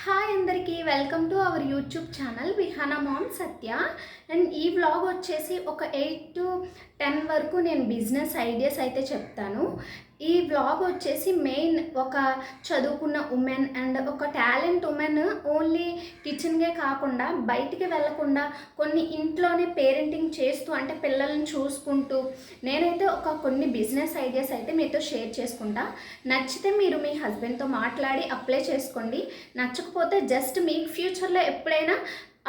Hi అందరికీ welcome to our YouTube channel Vihana mom Satya and ఈ vlog వచ్చేసి ఒక ఎయిట్ టు టెన్ వరకు నేను బిజినెస్ ఐడియాస్ అయితే చెప్తాను. ఈ వ్లాగ్ వచ్చేసి మెయిన్ ఒక చదువుకున్న ఉమెన్ అండ్ ఒక టాలెంట్ ఉమెన్ ఓన్లీ కిచెన్గే కాకుండా బయటికి వెళ్ళకుండా కొన్ని ఇంట్లోనే పేరెంటింగ్ చేస్తూ అంటే పిల్లల్ని చూసుకుంటూ నేనైతే ఒక కొన్ని బిజినెస్ ఐడియాస్ అయితే మీతో షేర్ చేసుకుంటా. నచ్చితే మీరు మీ హస్బెండ్తో మాట్లాడి అప్లై చేసుకోండి. నచ్చకపోతే జస్ట్ మీ ఫ్యూచర్లో ఎప్పుడైనా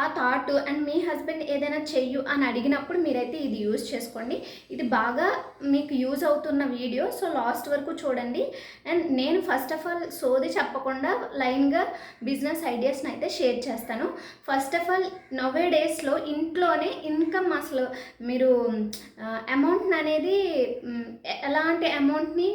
ఆ థాట్ అండ్ మీ హస్బెండ్ ఏదైనా చెయ్యు అని అడిగినప్పుడు మీరైతే ఇది యూజ్ చేసుకోండి. ఇది బాగా మీకు యూజ్ అవుతున్న వీడియో సో లాస్ట్ వరకు చూడండి. అండ్ నేను ఫస్ట్ ఆఫ్ ఆల్ సోది చెప్పకుండా లైన్గా బిజినెస్ ఐడియాస్ని అయితే షేర్ చేస్తాను. ఫస్ట్ ఆఫ్ ఆల్ నవే డేస్లో ఇంట్లోనే ఇన్కమ్ అసలు మీరు అమౌంట్ని అనేది ఎలాంటి అమౌంట్ని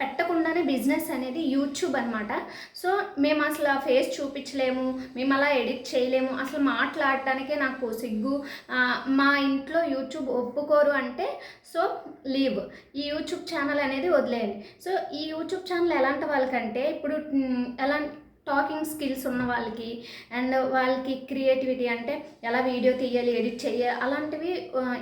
పెట్టకుండానే బిజినెస్ అనేది యూట్యూబ్ అనమాట సో మేము అసలు ఆ ఫేస్ చూపించలేము మేము అలా ఎడిట్ చేయలేము అసలు మాట్లాడటానికే నాకు సిగ్గు. మా ఇంట్లో యూట్యూబ్ ఒప్పుకోరు అంటే సో లీవ్. ఈ యూట్యూబ్ ఛానల్ అనేది వదిలేయండి. సో ఈ యూట్యూబ్ ఛానల్ ఎలాంటి వాళ్ళకంటే ఇప్పుడు ఎలా టాకింగ్ స్కిల్స్ ఉన్న వాళ్ళకి అండ్ వాళ్ళకి క్రియేటివిటీ అంటే ఎలా వీడియో తీయాలి ఎడిట్ చేయాలి అలాంటివి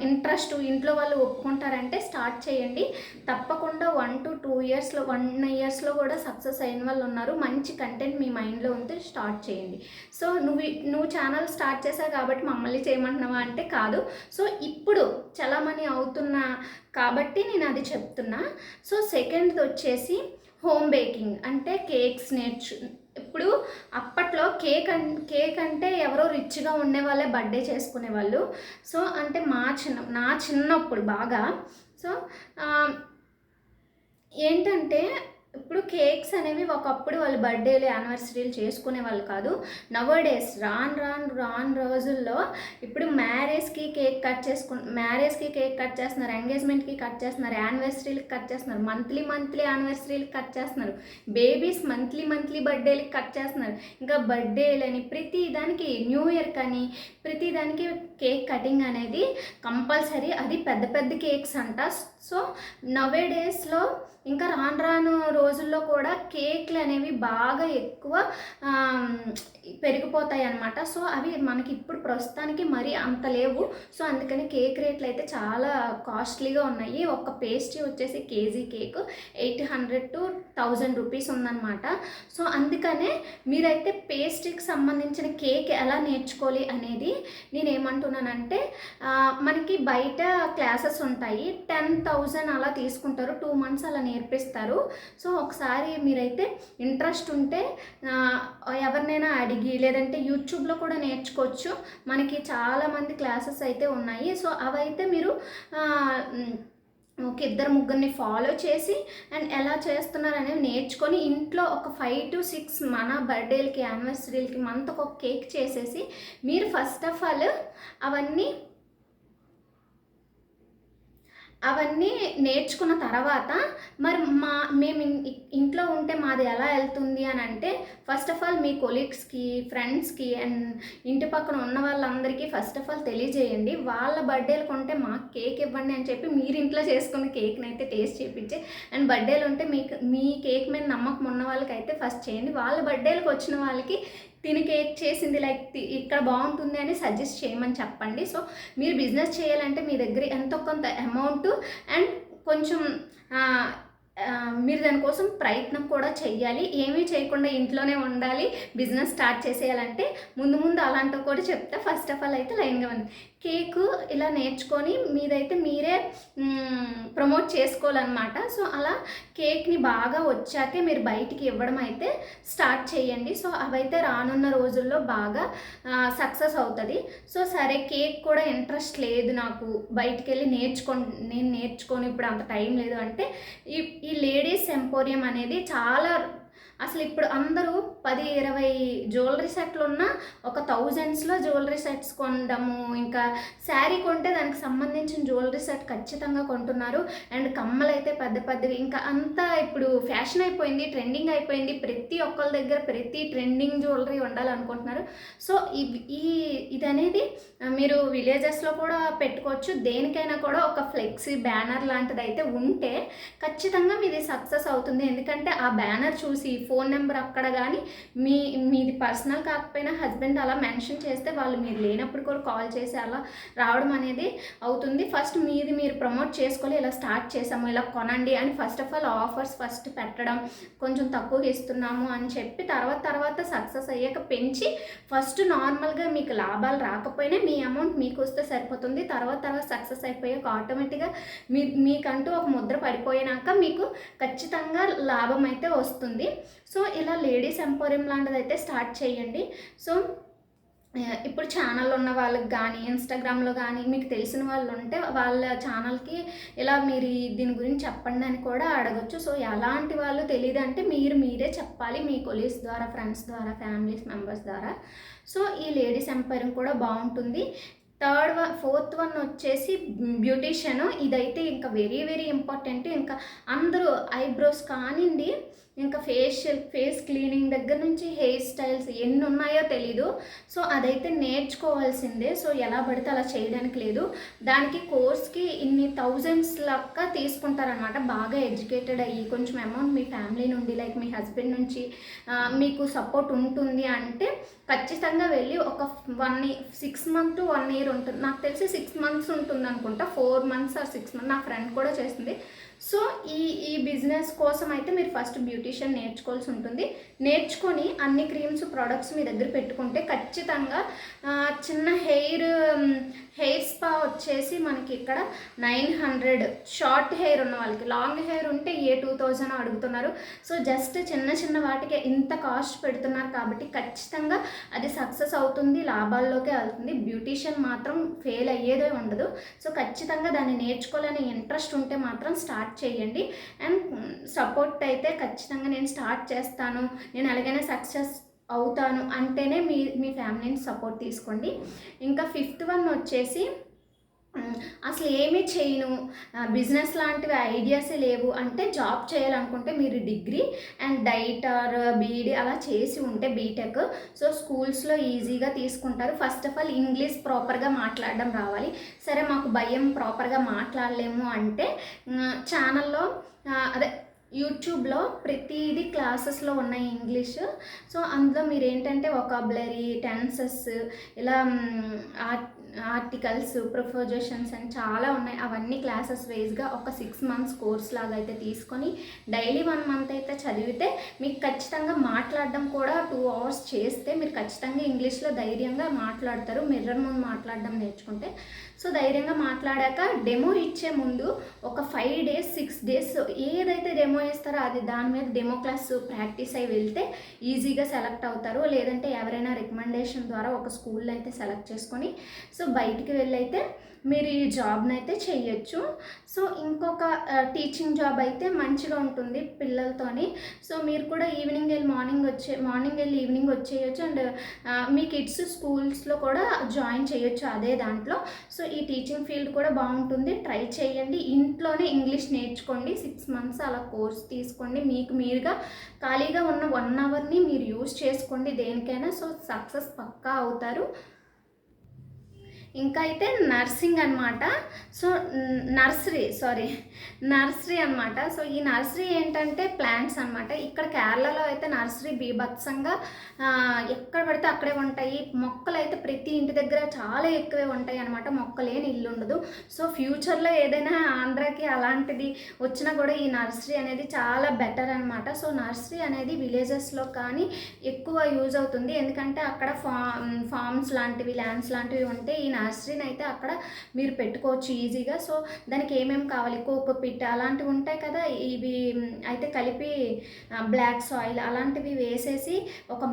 ఇంట్రెస్ట్ ఇంట్లో వాళ్ళు ఒప్పుకుంటారంటే స్టార్ట్ చేయండి. తప్పకుండా వన్ టు టూ ఇయర్స్లో వన్ ఇయర్స్లో కూడా సక్సెస్ అయిన వాళ్ళు ఉన్నారు. మంచి కంటెంట్ మీ మైండ్లో ఉంటే స్టార్ట్ చేయండి. సో నువ్వు నువ్వు ఛానల్ స్టార్ట్ చేసావు కాబట్టి మమ్మల్ని చేయమంటున్నావా అంటే కాదు. సో ఇప్పుడు చలామణి అవుతున్న కాబట్టి నేను అది చెప్తున్నా. సో సెకండ్ది వచ్చేసి హోమ్ బేకింగ్ అంటే కేక్స్ నేర్చు ఇప్పుడు అప్పట్లో కేక్ అన్ కేక్ అంటే ఎవరో రిచ్గా ఉండే వాళ్ళే బర్త్డే చేసుకునే వాళ్ళు సో అంటే మా చిన్న నా చిన్నప్పుడు బాగా. సో ఏంటంటే ఇప్పుడు కేక్స్ అనేవి ఒకప్పుడు వాళ్ళు బర్త్డేలు యానివర్సరీలు చేసుకునే వాళ్ళు కాదు. నవ డేస్ రాను రాను రాను రోజుల్లో ఇప్పుడు మ్యారేజ్కి కేక్ కట్ చేసుకు మ్యారేజ్కి కేక్ కట్ చేస్తున్నారు ఎంగేజ్మెంట్కి కట్ చేస్తున్నారు యానివర్సరీలకి కట్ చేస్తున్నారు మంత్లీ మంత్లీ యానివర్సరీలకి కట్ చేస్తున్నారు బేబీస్ మంత్లీ మంత్లీ బర్త్డేలకి కట్ చేస్తున్నారు. ఇంకా బర్త్డేలని ప్రతి దానికి న్యూ ఇయర్ కానీ ప్రతి దానికి కేక్ కటింగ్ అనేది కంపల్సరీ. అది పెద్ద పెద్ద కేక్స్ అంట సో నవే డేస్లో ఇంకా రాను రాను రోజుల్లో కూడా కేక్లు అనేవి బాగా ఎక్కువ పెరిగిపోతాయి అన్నమాట. సో అవి మనకి ఇప్పుడు ప్రస్తుతానికి మరీ అంత లేవు. సో అందుకని కేక్ రేట్లు అయితే చాలా కాస్ట్లీగా ఉన్నాయి. ఒక పేస్ట్రీ వచ్చేసి KG cake eight hundred to thousand rupees ఉందన్నమాట. సో అందుకనే మీరైతే పేస్ట్రీకి సంబంధించిన కేక్ ఎలా నేర్చుకోవాలి అనేది నేనేమంటున్నానంటే మనకి బయట క్లాసెస్ ఉంటాయి. టెన్ థౌజండ్ అలా తీసుకుంటారు. టూ మంత్స్ అలా నేర్పిస్తారు. సో ఒకసారి మీరైతే ఇంట్రెస్ట్ ఉంటే ఎవరినైనా అడిగి లేదంటే యూట్యూబ్లో కూడా నేర్చుకోవచ్చు. మనకి చాలామంది క్లాసెస్ అయితే ఉన్నాయి. సో అవైతే మీరు ఒక ఇద్దరు ముగ్గురిని ఫాలో చేసి అండ్ ఎలా చేస్తున్నారు అనేది నేర్చుకొని ఇంట్లో ఒక ఫైవ్ టు సిక్స్ మన బర్త్డేలకి యానివర్సరీలకి మంత్ ఒక కేక్ చేసేసి మీరు ఫస్ట్ ఆఫ్ ఆల్ అవన్నీ అవన్నీ నేర్చుకున్న తర్వాత మరి మా మేము ఇంట్లో ఉంటే మాది ఎలా వెళ్తుంది అని అంటే ఫస్ట్ ఆఫ్ ఆల్ మీ కొలీగ్స్కి ఫ్రెండ్స్కి అండ్ ఇంటి పక్కన ఉన్న వాళ్ళందరికీ ఫస్ట్ ఆఫ్ ఆల్ తెలియజేయండి. వాళ్ళ బర్త్డేలు కొంటే మాకు కేక్ ఇవ్వండి అని చెప్పి మీరు ఇంట్లో చేసుకున్న కేక్ని అయితే టేస్ట్ చేయించి అండ్ బర్త్డేలు ఉంటే మీకు మీ కేక్ మీద నమ్మకం ఉన్న వాళ్ళకైతే ఫస్ట్ చేయండి. వాళ్ళ బర్త్డేలకు వచ్చిన వాళ్ళకి తిని కేక్ చేసింది లైక్ ఇక్కడ బాగుంటుంది అని సజెస్ట్ చేయమని చెప్పండి. సో మీరు బిజినెస్ చేయాలంటే మీ దగ్గర ఎంతో కొంత అమౌంట్ అండ్ కొంచెం మీరు దానికోసం ప్రయత్నం కూడా చెయ్యాలి. ఏమీ చేయకుండా ఇంట్లోనే ఉండాలి. బిజినెస్ స్టార్ట్ చేసేయాలంటే ముందు ముందు అలాంటివి కూడా చెప్తే. ఫస్ట్ ఆఫ్ ఆల్ అయితే లైన్గా ఉంది. కేక్ ఇలా నేర్చుకొని మీదైతే మీరే ప్రమోట్ చేసుకోవాలన్నమాట. సో అలా కేక్ని బాగా వచ్చాకే మీరు బయటికి ఇవ్వడం అయితే స్టార్ట్ చేయండి. సో అవైతే రానున్న రోజుల్లో బాగా సక్సెస్ అవుతుంది. సో సరే కేక్ కూడా ఇంట్రెస్ట్ లేదు నాకు బయటికి వెళ్ళి నేర్చుకో నేను నేర్చుకొని ఇప్పుడు అంత టైం లేదు అంటే ఈ ఈ లేడీస్ ఎంపోరియం అనేది చాలా అసలు ఇప్పుడు అందరూ పది ఇరవై జ్యువెలరీ సెట్లు ఉన్న ఒక థౌజండ్స్లో జ్యువెలరీ సెట్స్ కొనడము ఇంకా శారీ కొంటే దానికి సంబంధించిన జ్యువెలరీ సెట్ ఖచ్చితంగా కొంటున్నారు. అండ్ కమ్మలు అయితే పెద్ద పెద్దవి ఇంకా అంతా ఇప్పుడు ఫ్యాషన్ అయిపోయింది ట్రెండింగ్ అయిపోయింది. ప్రతి ఒక్కరి దగ్గర ప్రతి ట్రెండింగ్ జ్యువెలరీ ఉండాలనుకుంటున్నారు. సో ఇవి ఈ ఇది అనేది మీరు విలేజెస్లో కూడా పెట్టుకోవచ్చు. దేనికైనా కూడా ఒక ఫ్లెక్సీ బ్యానర్ లాంటిది అయితే ఉంటే ఖచ్చితంగా మీది సక్సెస్ అవుతుంది. ఎందుకంటే ఆ బ్యానర్ చూసి ఫోన్ నెంబర్ అక్కడ కానీ మీ మీది పర్సనల్ కాకపోయినా హస్బెండ్ అలా మెన్షన్ చేస్తే వాళ్ళు మీరు లేనప్పుడు కూడా కాల్ చేసి అలా రావడం అనేది అవుతుంది. ఫస్ట్ మీది మీరు ప్రమోట్ చేసుకోవాలి ఇలా స్టార్ట్ చేసాము ఇలా కొనండి అని first of all offers first పెట్టడం కొంచెం తక్కువగా ఇస్తున్నాము అని చెప్పి తర్వాత తర్వాత సక్సెస్ అయ్యాక పెంచి ఫస్ట్ నార్మల్గా మీకు లాభాలు రాకపోయినా మీ అమౌంట్ మీకు వస్తే సరిపోతుంది. తర్వాత తర్వాత సక్సెస్ అయిపోయాక ఆటోమేటిక్గా మీ మీకంటూ ఒక ముద్ర పడిపోయినాక మీకు ఖచ్చితంగా లాభం అయితే వస్తుంది. సో ఇలా లేడీస్ ఎంపోరియం లాంటిది అయితే స్టార్ట్ చేయండి. సో ఇప్పుడు ఛానల్ ఉన్న వాళ్ళకి కానీ ఇన్స్టాగ్రామ్లో కానీ మీకు తెలిసిన వాళ్ళు ఉంటే వాళ్ళ ఛానల్కి ఇలా మీరు దీని గురించి చెప్పండి అని కూడా అడగచ్చు. సో ఎలాంటి వాళ్ళు తెలియదు అంటే మీరు మీరే చెప్పాలి మీ కొలీగ్స్ ద్వారా ఫ్రెండ్స్ ద్వారా ఫ్యామిలీస్ మెంబర్స్ ద్వారా. సో ఈ లేడీస్ ఎంపైరింగ్ కూడా బాగుంటుంది. థర్డ్ వన్ ఫోర్త్ వన్ వచ్చేసి బ్యూటీషియన్. ఇదైతే ఇంకా వెరీ వెరీ ఇంపార్టెంట్. ఇంకా అందరూ ఐబ్రోస్ కానివ్వండి ఇంకా ఫేషియల్ ఫేస్ క్లీనింగ్ దగ్గర నుంచి హెయిర్ స్టైల్స్ ఎన్ని ఉన్నాయో తెలీదు. సో అదైతే నేర్చుకోవాల్సిందే. సో ఎలా పడితే అలా చేయడానికి లేదు. దానికి కోర్స్కి ఇన్ని థౌజండ్స్ లెక్క తీసుకుంటారనమాట బాగా ఎడ్యుకేటెడ్ అయ్యి కొంచెం అమౌంట్ మీ ఫ్యామిలీ నుండి లైక్ మీ హస్బెండ్ నుంచి మీకు సపోర్ట్ ఉంటుంది అంటే ఖచ్చితంగా వెళ్ళి ఒక one six month to one year ఉంటుంది. నాకు తెలిసి సిక్స్ మంత్స్ ఉంటుంది అనుకుంటా four months or six month నా ఫ్రెండ్ కూడా చేస్తుంది. సో ఈ ఈ బిజినెస్ కోసం అయితే మీరు ఫస్ట్ బ్యూటీషియన్ నేర్చుకోవాల్సి ఉంటుంది. నేర్చుకొని అన్ని క్రీమ్స్ ప్రోడక్ట్స్ మీ దగ్గర పెట్టుకుంటే ఖచ్చితంగా చిన్న హెయిర్ హెయిర్ స్పా వచ్చేసి మనకి ఇక్కడ నైన్ హండ్రెడ్. షార్ట్ హెయిర్ ఉన్న వాళ్ళకి. లాంగ్ హెయిర్ ఉంటే ఏ టూ థౌజండ్ అడుగుతున్నారు. సో జస్ట్ చిన్న చిన్న వాటికి ఇంత కాస్ట్ పెడుతున్నారు కాబట్టి ఖచ్చితంగా అది సక్సెస్ అవుతుంది లాభాల్లోకే వెళ్తుంది బ్యూటీషియన్ మాత్రం ఫెయిల్ అయ్యేదే ఉండదు. సో ఖచ్చితంగా దాన్ని నేర్చుకోవాలనే ఇంట్రెస్ట్ ఉంటే మాత్రం స్టార్ట్ చేయండి. అండ్ సపోర్ట్ అయితే ఖచ్చితంగా నేను స్టార్ట్ చేస్తాను. నేను ఎలాగైనా సక్సెస్ అవుతాను అంటేనే మీ మీ ఫ్యామిలీని సపోర్ట్ తీసుకోండి. ఇంకా ఫిఫ్త్ వన్ వచ్చేసి అసలు ఏమీ చేయను. బిజినెస్ లాంటివి ఐడియాసే లేవు. అంటే జాబ్ చేయాలనుకుంటే మీరు degree and DIET or BEd అలా చేసి ఉంటే బీటెక్. సో స్కూల్స్లో ఈజీగా తీసుకుంటారు. ఫస్ట్ ఆఫ్ ఆల్ ఇంగ్లీష్ ప్రాపర్గా మాట్లాడడం రావాలి. సరే మాకు భయం ప్రాపర్గా మాట్లాడలేము అంటే ఛానల్లో అదే యూట్యూబ్లో ప్రతిదీ క్లాసెస్లో ఉన్నాయి ఇంగ్లీష్. సో అందులో మీరు ఏంటంటే ఒకాబులరీ టెన్సెస్ ఇలా ఆర్టికల్స్ ప్రొఫోజేషన్స్ అని చాలా ఉన్నాయి. అవన్నీ క్లాసెస్ వైజ్గా ఒక సిక్స్ మంత్స్ కోర్స్ లాగా అయితే తీసుకొని డైలీ వన్ మంత్ అయితే చదివితే మీకు ఖచ్చితంగా మాట్లాడడం కూడా టూ అవర్స్ చేస్తే మీరు ఖచ్చితంగా ఇంగ్లీష్లో ధైర్యంగా మాట్లాడతారు. మిర్రర్ ముందు మాట్లాడడం నేర్చుకుంటే. సో ధైర్యంగా మాట్లాడాక డెమో ఇచ్చే ముందు ఒక ఫైవ్ డేస్ సిక్స్ డేస్ ఏదైతే డెమో ఇస్తారో అది దాని మీద డెమో క్లాస్ ప్రాక్టీస్ అయి వెళ్తే ఈజీగా సెలెక్ట్ అవుతారు. లేదంటే ఎవరైనా రికమెండేషన్ ద్వారా ఒక స్కూల్లో అయితే సెలెక్ట్ చేసుకొని. సో బయటికి వెళ్ళైతే మీరు ఈ జాబ్ని అయితే చేయొచ్చు సో ఇంకొక టీచింగ్ జాబ్ అయితే మంచిగా ఉంటుంది పిల్లలతోని. సో మీరు కూడా ఈవినింగ్ వెళ్ళి మార్నింగ్ వచ్చే మార్నింగ్ వెళ్ళి ఈవినింగ్ వచ్చేయచ్చు అండ్ మీ కిడ్స్ స్కూల్స్లో కూడా జాయిన్ చేయొచ్చు అదే దాంట్లో. సో ఈ టీచింగ్ ఫీల్డ్ కూడా బాగుంటుంది. ట్రై చేయండి ఇంట్లోనే ఇంగ్లీష్ నేర్చుకోండి. సిక్స్ మంత్స్ అలా కోర్స్ తీసుకోండి. మీకు మీరుగా ఖాళీగా ఉన్న వన్ అవర్ని మీరు యూస్ చేసుకోండి దేనికైనా. సో సక్సెస్ పక్కా అవుతారు. ఇంకా అయితే నర్సింగ్ అనమాట సో నర్సరీ సారీ నర్సరీ అనమాట సో ఈ నర్సరీ ఏంటంటే ప్లాంట్స్ అనమాట ఇక్కడ కేరళలో అయితే నర్సరీ బీభత్సంగా ఎక్కడ పడితే అక్కడే ఉంటాయి. మొక్కలు అయితే ప్రతి ఇంటి దగ్గర చాలా ఎక్కువే ఉంటాయి అనమాట మొక్కలేని ఇల్లు ఉండదు సో ఫ్యూచర్లో ఏదైనా ఆంధ్రాకి అలాంటిది వచ్చినా కూడా ఈ నర్సరీ అనేది చాలా బెటర్ అనమాట సో నర్సరీ అనేది విలేజెస్లో కానీ ఎక్కువ యూజ్ అవుతుంది. ఎందుకంటే అక్కడ ఫా ఫార్మ్స్ లాంటివి ల్యాండ్స్ లాంటివి ఉంటే ఈ నర్సరీని అయితే అక్కడ మీరు పెట్టుకోవచ్చు ఈజీగా. సో దానికి ఏమేమి కావాలి? కోకో పిట్ అలాంటివి ఉంటాయి కదా. ఇవి అయితే కలిపి బ్లాక్ సాయిల్ అలాంటివి వేసేసి ఒక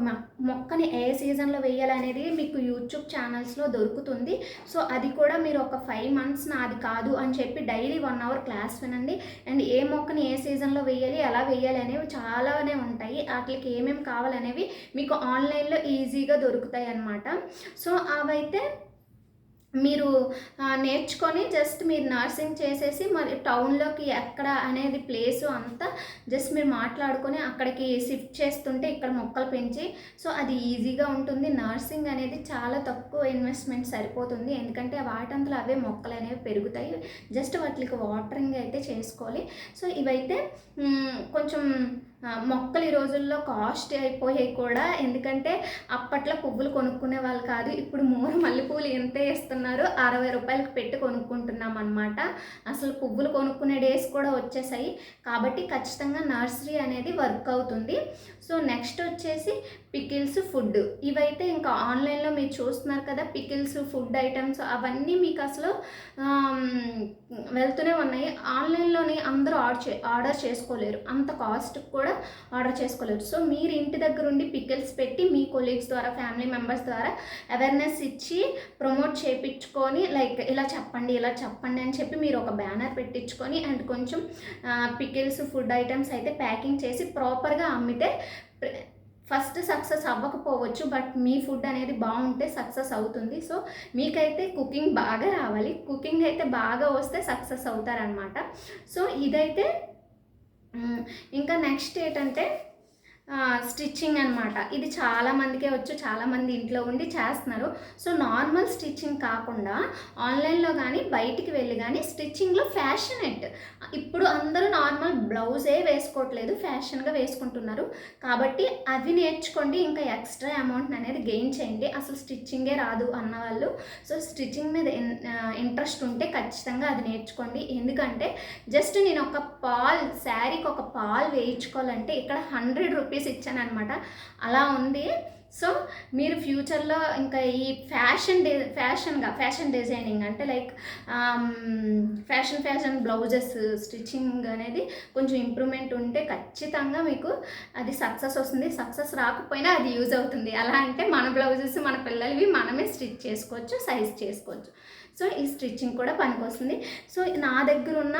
మొక్కని ఏ సీజన్లో వేయాలనేది మీకు యూట్యూబ్ ఛానల్స్లో దొరుకుతుంది. సో అది కూడా మీరు ఒక ఫైవ్ మంత్స్ నాది కాదు అని చెప్పి డైలీ వన్ అవర్ క్లాస్ వినండి. అండ్ ఏ మొక్కని ఏ సీజన్లో వేయాలి ఎలా వేయాలి అనేవి చాలానే ఉంటాయి. వాటికి ఏమేమి కావాలనేవి మీకు ఆన్లైన్లో ఈజీగా దొరుకుతాయి అన్నమాట. సో అవైతే మీరు నేర్చుకొని జస్ట్ మీరు నర్సింగ్ చేసేసి మరి టౌన్లోకి ఎక్కడ అనేది ప్లేసు అంతా జస్ట్ మీరు మాట్లాడుకొని అక్కడికి షిఫ్ట్ చేస్తుంటే ఇక్కడ మొక్కలు పెంచి సో అది ఈజీగా ఉంటుంది. నర్సింగ్ అనేది చాలా తక్కువ ఇన్వెస్ట్మెంట్ సరిపోతుంది. ఎందుకంటే వాటంతలో అవే మొక్కలు అనేవి పెరుగుతాయి. జస్ట్ వాటికి వాటరింగ్ అయితే చేసుకోవాలి. సో ఇవైతే కొంచెం మొక్కలు ఈ రోజుల్లో కాస్ట్ అయిపోయాయి కూడా ఎందుకంటే అప్పట్లో పువ్వులు కొనుక్కునే వాళ్ళు కాదు. ఇప్పుడు మూర మల్లెపూలు ఎంత ఇస్తున్నారు అరవై రూపాయలకి పెట్టి కొనుక్కుంటున్నాం అనమాట అసలు పువ్వులు కొనుక్కునే డేస్ కూడా వచ్చేసాయి. కాబట్టి ఖచ్చితంగా నర్సరీ అనేది వర్క్ అవుతుంది. సో నెక్స్ట్ వచ్చేసి పికిల్స్ ఫుడ్. ఇవైతే ఇంకా ఆన్లైన్లో మీరు చూస్తున్నారు కదా పికిల్స్ ఫుడ్ ఐటమ్స్ అవన్నీ మీకు అసలు వెళ్తూనే ఉన్నాయి. ఆన్లైన్లోనే అందరూ ఆర్డర్ చే ఆర్డర్ చేసుకోలేరు. అంత కాస్ట్ కూడా ఆర్డర్ చేసుకోలేరు సో మీరు ఇంటి దగ్గర ఉండి పికిల్స్ పెట్టి మీ కొలీగ్స్ ద్వారా ఫ్యామిలీ మెంబర్స్ ద్వారా అవేర్నెస్ ఇచ్చి ప్రమోట్ చేయించుకొని లైక్ ఇలా చెప్పండి ఇలా చెప్పండి అని చెప్పి మీరు ఒక బ్యానర్ పెట్టించుకొని అండ్ కొంచెం పికిల్స్ ఫుడ్ ఐటమ్స్ అయితే ప్యాకింగ్ చేసి ప్రాపర్గా అమ్మితే ఫస్ట్ సక్సెస్ అవ్వకపోవచ్చు బట్ మీ ఫుడ్ అనేది బాగుంటే సక్సెస్ అవుతుంది. సో మీకైతే కుకింగ్ బాగా రావాలి. కుకింగ్ అయితే బాగా వస్తే సక్సెస్ అవుతారనమాట సో ఇదైతే ఇంకా నెక్స్ట్ ఏంటంటే స్టిచ్చింగ్ అనమాట ఇది చాలామందికే వచ్చు చాలామంది ఇంట్లో ఉండి చేస్తున్నారు. సో నార్మల్ స్టిచ్చింగ్ కాకుండా ఆన్లైన్లో కానీ బయటికి వెళ్ళి కానీ స్టిచ్చింగ్లో ఫ్యాషనెట్. ఇప్పుడు అందరూ నార్మల్ బ్లౌజే వేసుకోవట్లేదు ఫ్యాషన్గా వేసుకుంటున్నారు. కాబట్టి అవి నేర్చుకోండి ఇంకా ఎక్స్ట్రా అమౌంట్ అనేది గెయిన్ చేయండి. అసలు స్టిచ్చింగే రాదు అన్న వాళ్ళు. సో స్టిచ్చింగ్ మీద ఇంట్రెస్ట్ ఉంటే ఖచ్చితంగా అది నేర్చుకోండి. ఎందుకంటే జస్ట్ నేను ఒక పాల్ శారీకి ఒక పాల్ వేయించుకోవాలంటే ఇక్కడ హండ్రెడ్ రూపీస్ ఇచ్చాను అనమాట అలా ఉంది. సో మీరు ఫ్యూచర్లో ఇంకా ఈ ఫ్యాషన్ డి ఫ్యాషన్గా ఫ్యాషన్ డిజైనింగ్ అంటే like fashion fashion blouses stitching అనేది కొంచెం ఇంప్రూవ్మెంట్ ఉంటే ఖచ్చితంగా మీకు అది సక్సెస్ వస్తుంది. సక్సెస్ రాకపోయినా అది యూజ్ అవుతుంది. అలా అంటే మన బ్లౌజెస్ మన పిల్లలవి మనమే స్టిచ్ చేసుకోవచ్చు సైజ్ చేసుకోవచ్చు. సో ఈ స్టిచ్చింగ్ కూడా పనికొస్తుంది. సో నా దగ్గర ఉన్న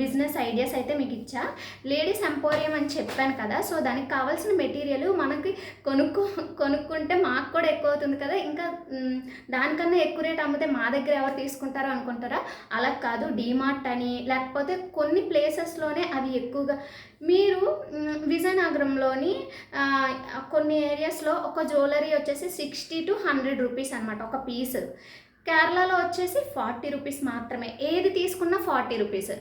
బిజినెస్ ఐడియాస్ అయితే మీకు ఇచ్చా లేడీస్ ఎంపోరియం అని చెప్పాను కదా సో దానికి కావాల్సిన మెటీరియల్ మనకి కొనుక్కో కొనుక్కుంటే మాకు కూడా ఎక్కువ అవుతుంది కదా. ఇంకా దానికన్నా ఎక్కువ రేట్ అమ్మితే మా దగ్గర ఎవరు తీసుకుంటారో అనుకుంటారా? అలా కాదు డీమార్ట్ అని లేకపోతే కొన్ని ప్లేసెస్లోనే అవి ఎక్కువగా. మీరు విజయనగరంలోని కొన్ని ఏరియాస్లో ఒక జ్యువెలరీ వచ్చేసి సిక్స్టీ టు హండ్రెడ్ రూపీస్ అనమాట ఒక పీస్ కేరళలో వచ్చేసి ఫార్టీ రూపీస్ మాత్రమే. ఏది తీసుకున్నా forty rupees.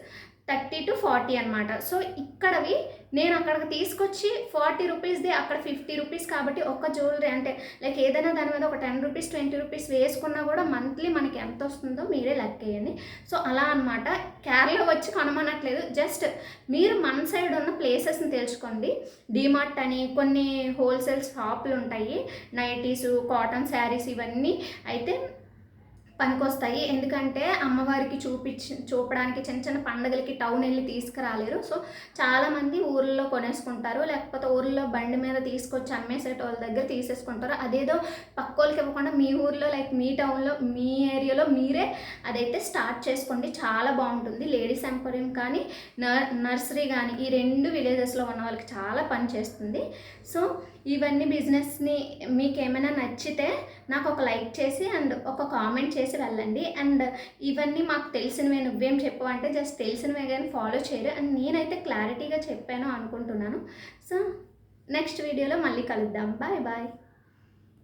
Thirty to forty అనమాట సో ఇక్కడవి నేను అక్కడికి తీసుకొచ్చి ఫార్టీ రూపీస్ది అక్కడ ఫిఫ్టీ రూపీస్ కాబట్టి ఒక జ్యువెలరీ అంటే లైక్ ఏదైనా దాని మీద ఒక టెన్ రూపీస్ ట్వంటీ రూపీస్ వేసుకున్నా కూడా మంత్లీ మనకి ఎంత వస్తుందో మీరే లెక్కేయండి సో అలా అనమాట కేరళ వచ్చి కనుమనట్లేదు. జస్ట్ మీరు మన సైడ్ ఉన్న ప్లేసెస్ని తెలుసుకోండి. డిమార్ట్ అని కొన్ని హోల్సేల్ షాపులు ఉంటాయి. నైటీసు కాటన్ శారీస్ ఇవన్నీ. అయితే పనికొస్తాయి. ఎందుకంటే అమ్మవారికి చూపించి చూపడానికి చిన్న చిన్న పండగలకి టౌన్ వెళ్ళి తీసుకురాలేరు. సో చాలామంది ఊర్లో కొనేసుకుంటారు. లేకపోతే ఊర్లో బండి మీద తీసుకొచ్చి అమ్మేసేట వాళ్ళ దగ్గర తీసేసుకుంటారు. అదేదో పక్కోళ్ళకి ఇవ్వకుండా మీ ఊర్లో లైక్ మీ టౌన్లో మీ ఏరియాలో మీరే అదైతే స్టార్ట్ చేసుకోండి. చాలా బాగుంటుంది. లేడీస్ ఎంపోరియం కానీ నర్ నర్సరీ కానీ ఈ రెండు విలేజెస్లో ఉన్న వాళ్ళకి చాలా పని చేస్తుంది. సో ఇవన్నీ బిజినెస్ని మీకు ఏమైనా నచ్చితే నాకు ఒక లైక్ చేసి అండ్ ఒక కామెంట్ చేసి వెళ్ళండి. అండ్ ఇవన్నీ మాకు తెలిసినవే నువ్వేం చెప్పు అంటే జస్ట్ తెలిసినవే కానీ ఫాలో చేయరు. అండ్ నేనైతే క్లారిటీగా చెప్పాను అనుకుంటున్నాను. సో నెక్స్ట్ వీడియోలో మళ్ళీ కలుద్దాం. Bye bye.